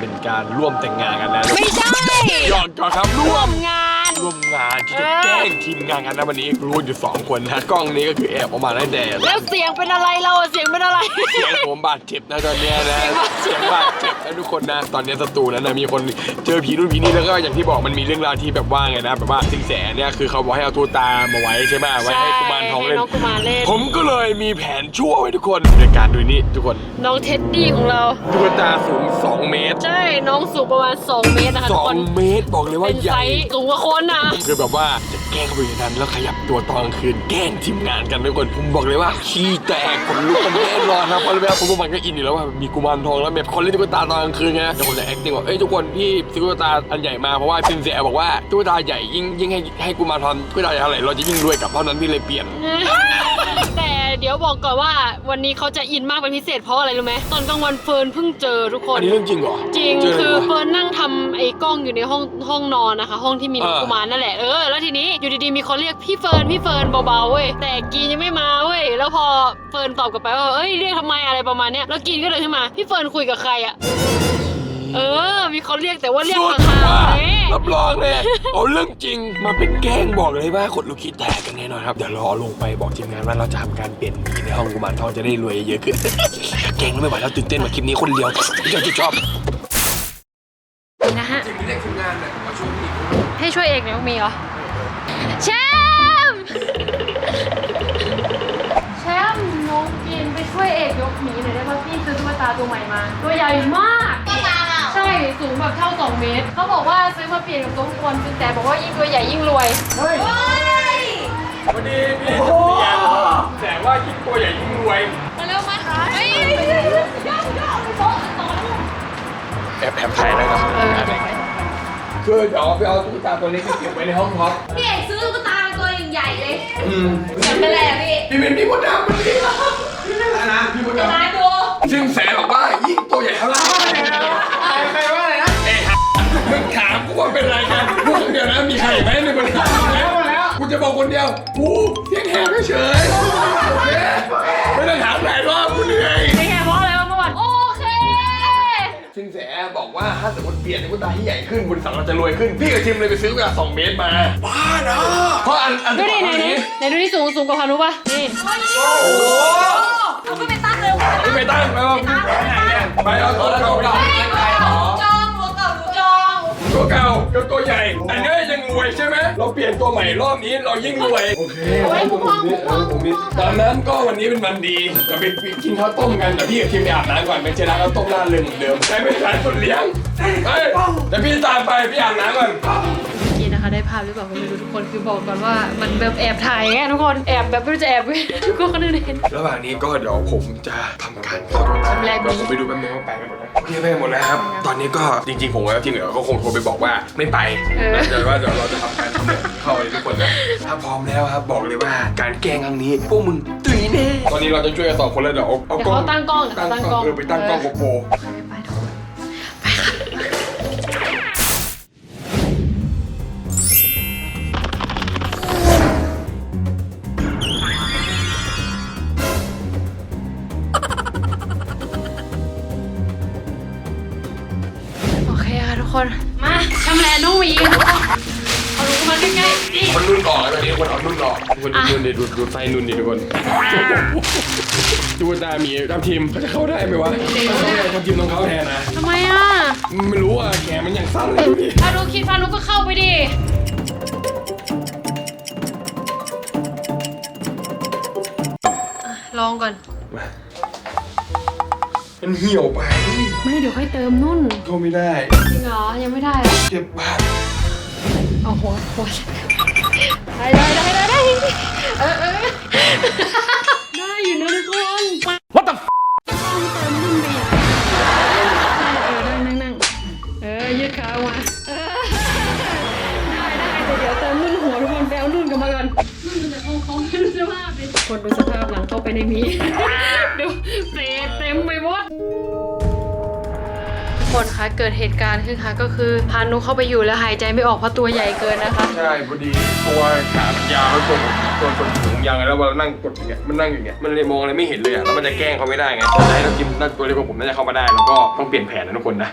เป็นการร่วมแต่งงานกันนะไม่ใช่หยอกก่อนครับร่ร่ววมมงาน ร่วม งานที่จะแกล้งทีมงานกันนะวันนี้รู้อยู่สองคนนะกล้องนี้ก็คือแอบออกมาตั้แต่แล้วเสียงเป็นอะไรเราอะเสียงเป็นอะไร เสียงผมบาดเจ็บนะตอนเนี้ยนะเสียงบาดเจ็บนะทุกคนนะตอนนี้สตูนั้นนะมีคนเจอผีนู่นผีนี่แล้วก็อย่างที่บอกมันมีเรื่องราวที่แบบว่าไงนะแบบว่าสิงแสเนี่ยคือเขาบอกให้เอาตัวตามาไว้ใช่ไหมไว้ให้กุมารทองเล่น ให้น้องกุมารเล่น ผมก็เลยมีแผนชั่วไว้ทุกคนในการดูนี่ทุกคนน้องเท็ดดี้ของเราตุ๊กตาสูง 2 เมตร ใช่น้องสูงประมาณ 2 เมตรนะคะทุกคน2 เมตรบอกเลยว่าเป็นใหไซญ่ ส์สูงกว่าคนนะคือแบบว่าจะแกล้งเข้าไปในนั้นแล้วขยับตัวตอนกลางคืนแกล้งทีมงานกันทุกคนผมบอกเลยว่าขี้แตกผมลุกกันแน่นอนครับเพราะว่าผมพวกมันก็อินอยู่แล้วว่ามีกุมารทองแล้วแบบคนเล่นตุ๊กตาตอนกลางคืนไงแต่คนจะ acting ว่าเอ้ยทุกคนพี่ซื้อตุ๊กตาอันใหญ่มาเพราะว่าซินเสียบอกว่าตุ๊กตาใหญ่ยิ่งยิ่งให้ให้กุมารทองตุ๊กตาใหญ่เท่าไหร่เราจะยิ่งรวยกลับเท่านั้นพี่เลยเปลี่ยน แต่เดี๋ยวบอกก่อนว่าวันนี้เขาจะอินมากเป็นพิเศษเพราะอะไรรู้ไหมตอนกลางวันเฟิร์นเพิ่งเจอทุกคนอันนี้เรื่องจริงเหรอจริงเจอคือเลยเหรอเฟิร์นนั่งทำไอ้กล้องอยู่ในห้องห้องนอนนะคะ ห้องที่มีน้องเออ กุมารนั่นแหละเออแล้วทีนี้อยู่ดีๆมีคนเรียกพี่เฟิร์นพี่เฟิร์นเบาๆเว้ยแต่กีนยังไม่มาเว้ยแล้วพอเฟิร์นตอบกลับไปว่าเอ้ยเรียกทำไมอะไรประมาณเนี้ยแล้วกีนก็เลยขึ้นมาพี่เฟิร์นคุยกับใครอะเออ มีคนเรียกแต่ว่าเรียกสุดห่างว่าๆเนี่ยรับรองเลยเอาเรื่องจริงมาเป็นแกล้งบอกเลยว่าคนลูกคิดแตกกันแน่นอนครับ เดี๋ยวรอลงไปบอกทีมงานว่าเราจะทำการเปลี่ยนผีในห้องกุมารทองจะได้รวยเยอะขึ้นแกล้งแล้วไม่ไหวแล้วตื่นเต้นมาคลิปนี้คนเดียวพี่จอยชอบ เอกเนี่ยมีเหรอแชมป์แชมป์น้องกินไปช่วยเอกยกหมีหน่อยได้ไหมพี่ซื้อตุ๊กตาตัวใหม่มา ตัวใหญ่มาก ก็ตามอะใช่สูงแบบเท่า 2 เมตร เขาบอกว่าซื้อมาเปลี่ยนกับตัวทุกคนแต่บอกว่ายิ่งตัวใหญ่ยิ่งรวย เฮ้ยพอดีพี่จะเปลี่ยนแต่ว่ายิ่งตัวใหญ่ยิ่งรวย มาเร็วมาเฮ้ยแอบแอบถ่ายนะครับเออ คือเดี๋ยวไปเอาตุ๊กตาตัวเล็กไปเก็บไว้ในห้องพักพี่เอกซื้อตุ๊กตาตัวใหญ่ๆเลยอืมจำไปแล้วพี่พี่เป็นพี่มดดำมันนี่พี่เป็นอะไรนะพี่มดดำมาดูซึ่งแสบอกว่ายิ่งตัวใหญ่เท่าไหร่ใครว่าอะไรนะเอ้ยมึงถามกูว่าเป็นอะไรกันพูดคนเดียวนะมีใครไหมในบริษัทแล้วแล้วกูจะบอกคนเดียวกูเสียงแหบเฉยๆโอเคไม่ต้องถามหลายรอบกูเหนื่อยไม่แค่เพราะอ ซึ่งแสบอกว่าถ้าสมมติเปลี่ยนตุ๊กตาที่ใหญ่ขึ้นบริษัทเราจะรวยขึ้น พี่กับทีมเลยไปซื้อแบบ2เมตรมาบ้าเนาะเพราะอันอันดูที่ดิบอกไหนเท่าไหนนี้ไหนดูที่สูงสูงกว่าพานุป่ะนี่เอาไปตั้งเร็วนี่ไปตั้งไปว่าไปเอาตัวเก่าเก่ ตัวเก่ากับตัวใหญ่ อันนี้ยังรวยใช่ไหม เราเปลี่ยนตัวใหม่รอบนี้เรายิ่งรวย โอเคเอาไว้คุ้มครองคุ้มครองคุ้มครองตอนนั้นก็วันนี้เป็นวันดีจะไปกินข้าวต้มกันแต่พี่กับทีมไปอาบน้ำก่อนไปเจอร้านข้าวต้มร้านเดิมเหมือนเดิมใช่ไม่ร้านคนเลี้ยงเฮ้ยเดี๋ยวพี่ตามไปพี่อาบน้ำก่อนเมื่อกี้ นะคะ ได้ภาพหรือเปล่าก็ไม่รู้ทุกคนคือบอกก่อนว่ามันแบบแอบถ่ายไงทุกคนแอบแบบไม่รู้จะแอบไว้ทุกคนก็นึกเห็น ระหว่างนี้ก็เดี๋ยวผมจะทำการเข้าตัวตามทำแรกดีเดี๋ยวผมไปดูแป๊บนึงว่าไปกันหมดแล้วโอเคไปกันหมดแล้วครับ ตอนนี้ก็จริงๆ ผมกับทีมเหนือก็คงโทรไปบอกว่าไม่ไปเดี๋ยวว่าเดี๋ยวเราจะทำการทำแบบเข้าเลยทุกคนนะถ้าพร้อมแล้วครับบอกเลยว่าการแกล้งครั้งนี้ พวกมึงตุยแน่ตอนนี้เราจะช่วยกันสองคนแล้วเดี๋ยวเอาเอาเดี๋ยวกล้องเขาตั้งกล้องเดี๋ยวตั้เขางตั้งกกล้ล้อองงเออไปตั้งกล้องโกโปรไปทุกคนไป เอานุ่นออกคนดูนุ่นดิดูดูไฟนุ่นดิทุกคนดูตามีทัพทีมเขาจะเข้าได้ไหมวะทัพทีมต้องเข้าแทนนะทำไมอะไม่รู้อะแขนมันยังสั้นเลยดูดิพานุคิดพานุก็เข้าไปดิอะลองก่อนมามันเหี่ยวไป ไม่เดี๋ยวค่อยเติมนุ่นเข้าไม่ได้ จริงเหรอ ยังไม่ได้เหรอเจ็บบาดเอาหัวหัวได้ได้ได้ได้ได้ เออเออได้อยู่นะทุกคน What the ต้องเติมนุ่นไปอย่างได้เออได้นั่งนั่งเออยืดขาออกมาเออได้ได้แต่เดี๋ยวเติมนุ่นหัวทุกคนไปเอานุ่นกลับมาก่อนนุ่นมันจะเข้าเขาไม่รู้สภาพดิคนดูสภาพหลังเข้าไปในมีดูเศษเต็มไปหมดคนคะเกิดเหตุการณ์ขึ้นค่ะก็คือพานุเข้าไปอยู่แล้วหายใจไม่ออกเพราะตัวใหญ่เกินนะคะ ใช่พอดีตัวขามันยาวแล้วตัวผม ตัวคนถุงยางแล้วเวลานั่งกดอย่างเงี้ยมันนั่งอย่างเงี้ยมันเลยมองอะไรไม่เห็นเลยอะแล้วมันจะแกล้งเขาไม่ได้ไงแต่ให้เราทีมนั่นตัวเล็กกว่าผมน่าจะเข้ามาได้แล้วก็ต้องเปลี่ยนแผนนะทุกคนนะ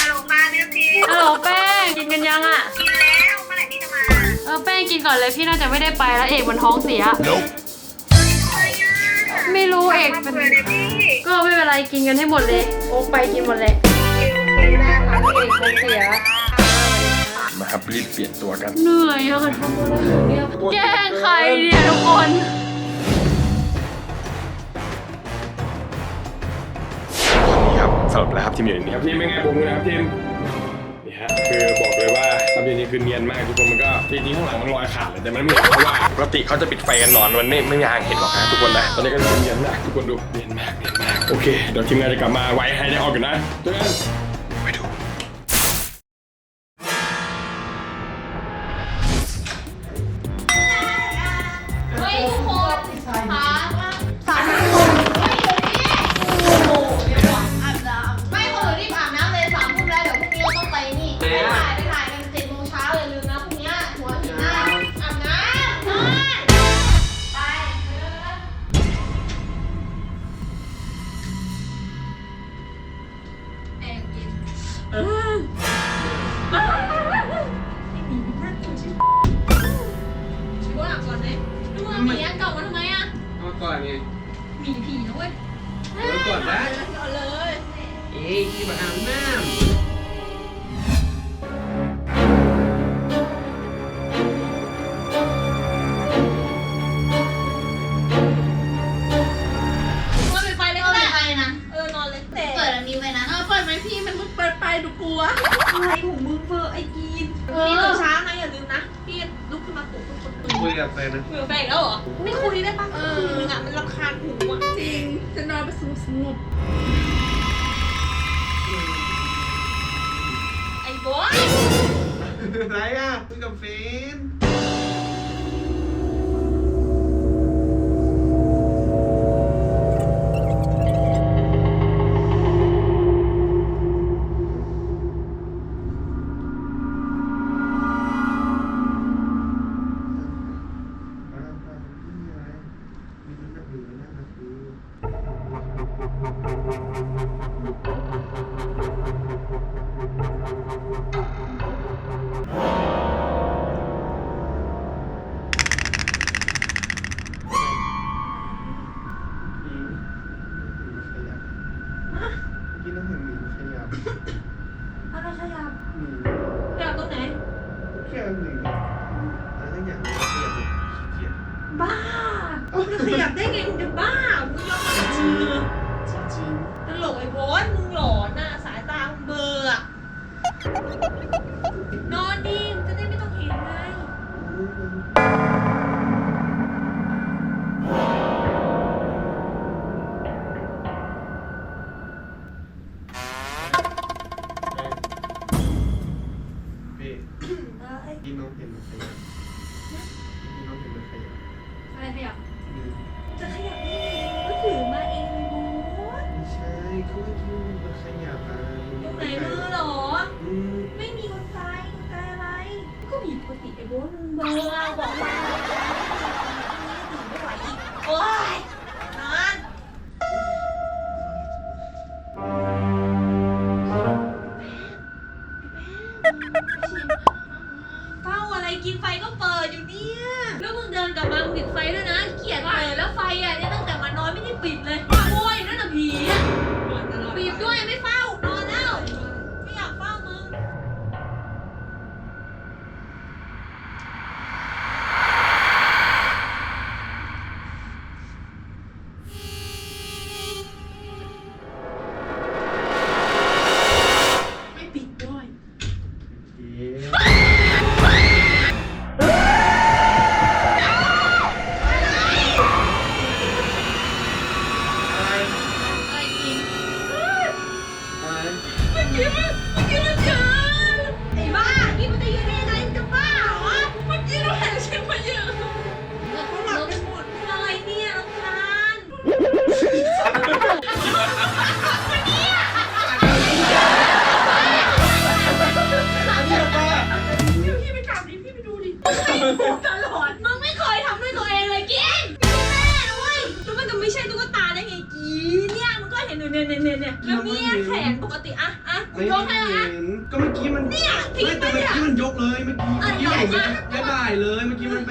ฮัลโหลมาเนี่ยพี่ฮัลโหลแป้งกินกันยังอะ กินแล้วเมื่อไหร่พี่จะมาเออแป้งกินก่อนเลยพี่น่าจะไม่ได้ไปแล้วเอกมันท้องเสีย ไม่รู้เอกมาเป็นเบื่อเลยพี่ก็ไม่เป็นไรกินกันให้หมดเลย โอ๊กไปกินหมดเลยโอเคได้ค่ะเอกท้องเสีย มาครับรีบเปลี่ยนตัวกัน เหนื่อยอะทำอะไรคนเดียวแกล้งใครเนี่ยทุกคนนี่ครับสรุปแล้วครับทีมอยู่ในนี้ครับทีมเป็นไงผมนะครับทีมนี่ฮะคือบอกเลยว่าทำอย่างนี้คือเนียนมากทุกคนมันก็จริงๆข้างหลังมันรอยขาดเลยแต่มันไม่เห็นเพราะว่าปกติเขาจะปิดไฟกันนอนมันไม่ไม่มีทางเห็นหรอกนะทุกคนนะตอนนี้ก็คือเนียนมากทุกคนดูเนียนมากเนียนมากโอเคเดี๋ยวทีมงานจะกลับมาไว้ให้ได้ออกกันนะเจอกัน ไปดูกลัวอะไรของมึงเฟอร์ไอกีนเอนี่อตื่นเช้านะอย่าลืมนะ พี่ลุกขึ้นมาปลุกทุกคนตื่นคุยกับแฟนนะคุยกับแฟนแล้วเหรอ ไม่คุยได้ปะเออคืนนึงอะมันรำคาญหูอะจริงจะนอนไปสงบสงบไอ้บอยอะไรอะคุยกับแฟนกิน พี่กินน้ำเห็นมันขยับกินน้ำเห็นมันขยับอะไรขยับหมีจะขยับได้ไงก็ถือมาเองไอ้บอสไม่ใช่เขาไม่กินมันขยับอะตรงไหนมือเหรออืมไม่มีคนตายคนตายอะไร ก็มีปกติไอ้โบ๊ทมึงเบลอร์บอกว่าตื่นไม่ไหวอีกโอ๊ย บมางปิดไฟด้วยนะเกลียดเลยแล้วไฟอะเนี่ยตั้งแต่มานอนไม่ได้ปิดเลย เนี่ยมันก็เห็นอยู่เนี่ยเนี่ยเนี่ยเนี่ยแล้วเนี่ยแขนปกติอะอะกูไม่ยกให้แล้วเห็นะนก็เมื่อกี้มันเนี่ยทิ้งไม่ไปแต่เมื่อเนี่ย กี้มันยกเลยเมื่อกี้อะเมื่อกี้ไหนผมอะไม่ได้เลยเมื่อกี้มันไป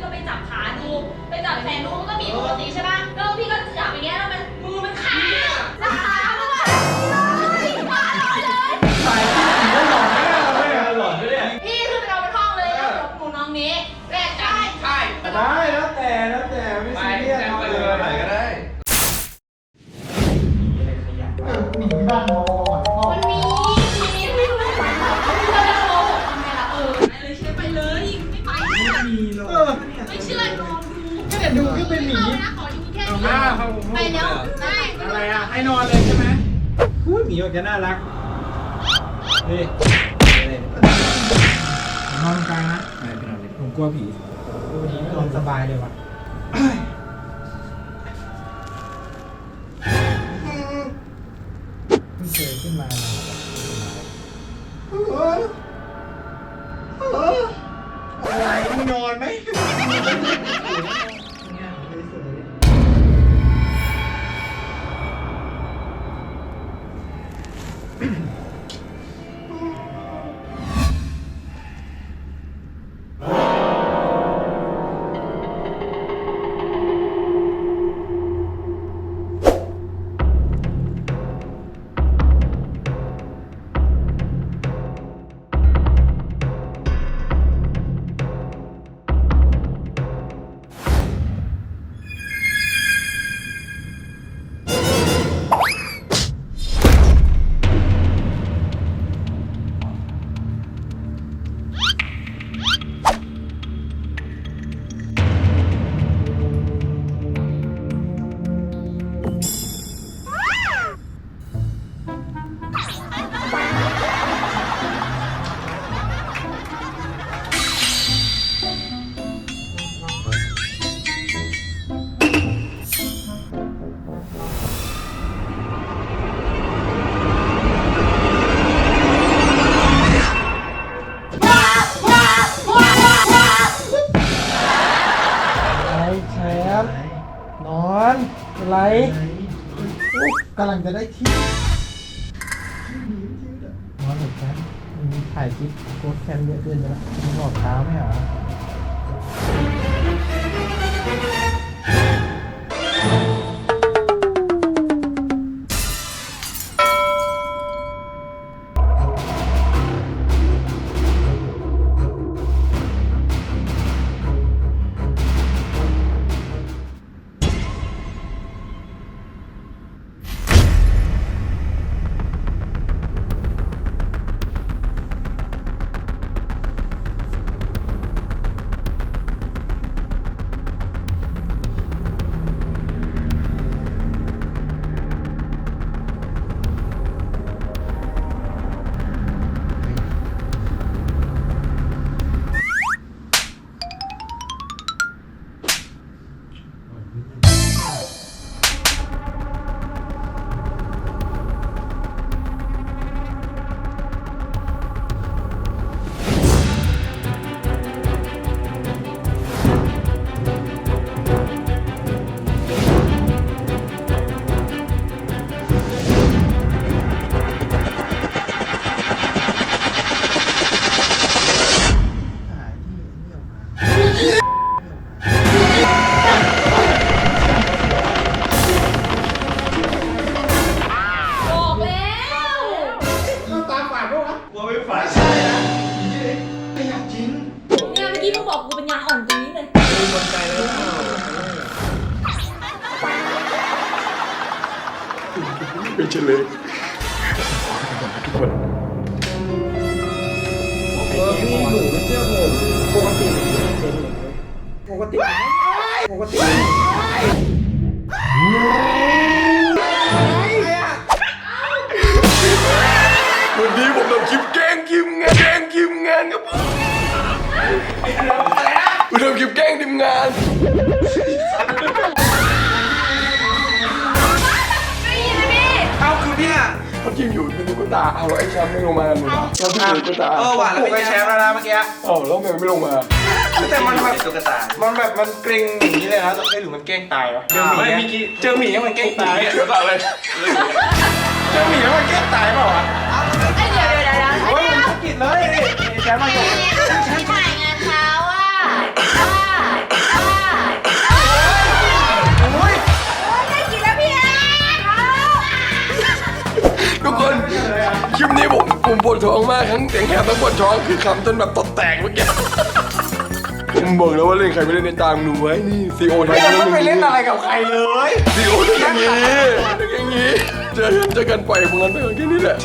พี่ก็ไปจับขาดู ไปจับแขนดูมันก็มีปกติใช่ปะแล้วพี่ก็จับอย่างเงี้ยแล้ว ขอดูแค่เอานี้หน้าครับผมไปเดี๋ยวได้อะไรอะให้นอนเลยใช่ไหมพูดหมีออกจะน่ารักนี่นอนกลางนะผมกลัวผีดูนี้ไม่นอนสบายเลยว่ะเพิ่งเคยขึ้นมา อะไรอุ๊ยกำลังจะได้ที่นอนหรือแคมถ่ายคลิปโค้ดแคมเยอะเกินไปแล้วมึงบอกเช้าไม่เหรอ ทีมงานครับผมผมทำคลิปแกล้งทีมงานเอาคือเนี่ยเขาจริงอยู่เป็นตุ๊กตาเอาแล้วไอ้แชมป์ไม่ลงมาหนูเราที่เป็นตุ๊กตาเออหวานแล้วไปแชมป์แล้วนะเมื่อกี้อ้าวแล้วทำไมไม่ลงมาแต่มันแบบตุ๊กตา มันแบบมันเกรงอย่างนี้เลยนะเอ้ยหรือมันแกล้งตายวะเจอหมีไม่อะมีเจอหมีแล้วมันแกล้งตายตุ๊กตาอะไรเจอหมีแล้วมันแกล้งตายเปล่าวะ นี่ไอ้แชมาอยู่ที่ถ่ายงานเช้าอะอ่าอ่าโอ้ยได้กินแล้วพี่แอนทุกคนคลิปนี้ผมผมปวดท้องมากทั้งเสียงแหบทั้งปวดท้องคือคำจนแบบตดแตกเมื่อกี้ผมบอกแล้วว่าเล่นใครไม่เล่นในตามหนูไว้นี่ซีโอไทยไม่ต้องไปเล่นอะไรกับใครเลยซีโอต้อย่างนี้ต้อย่างนี้เจอกันเจอกันปล่อยพวกนั้นไปก่อนแค่นี้แหละ